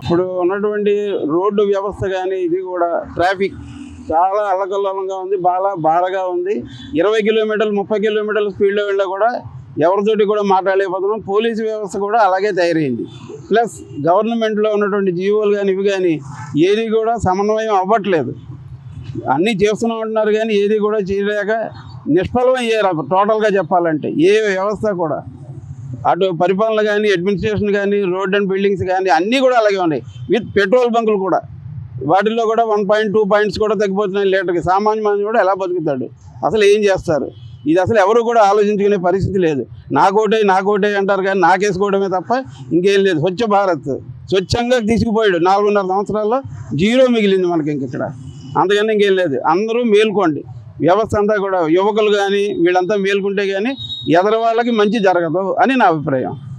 ఇప్పుడు ఉన్నటువంటి రోడ్డు వ్యవస్థ కానీ ఇది కూడా ట్రాఫిక్ చాలా అల్లకల్లోలంగా ఉంది బాగా బాధగా ఉంది. ఇరవై కిలోమీటర్లు ముప్పై కిలోమీటర్ల స్పీడ్లో వెళ్ళా కూడా ఎవరితోటి కూడా మాట్లాడలేకపోతున్నాం. పోలీసు వ్యవస్థ కూడా అలాగే తయారైంది. ప్లస్ గవర్నమెంట్లో ఉన్నటువంటి జీవోలు కానీ ఇవి కానీ ఏది కూడా సమన్వయం అవ్వట్లేదు. అన్నీ చేస్తున్నాం ఉంటున్నారు కానీ ఏది కూడా చేయలేక నిష్ఫలం అయ్యారు టోటల్గా చెప్పాలంటే ఏ వ్యవస్థ కూడా అటు పరిపాలన కానీ అడ్మినిస్ట్రేషన్ కానీ రోడ్ అండ్ బిల్డింగ్స్ కానీ అన్నీ కూడా అలాగే ఉన్నాయి. విత్ పెట్రోల్ బంకులు కూడా. వాటిల్లో కూడా వన్ పాయింట్ టూ పాయింట్స్ కూడా తగ్గిపోతున్నాయి లీటర్కి. సామాన్య మానవుడు కూడా ఎలా బతుకుతాడు? అసలు ఏం చేస్తారు? ఇది అసలు ఎవరు కూడా ఆలోచించుకునే పరిస్థితి లేదు. నాకోటే నాకోటే అంటారు కానీ నాకేసుకోవడమే తప్ప ఇంకేం లేదు. స్వచ్ఛ భారత్. స్వచ్ఛంగా తీసుకుపోయాడు నాలుగున్నర సంవత్సరాల్లో. జీరో మిగిలింది మనకి ఇంక ఇక్కడ. అంతకన్నా ఇంకేం లేదు. అందరూ మేల్కోండి. వ్యవస్థ అంతా కూడా యువకులు కానీ వీళ్ళంతా మేల్కుంటే కానీ ఎదర వాళ్ళకి మంచి జరగదు అని నా అభిప్రాయం.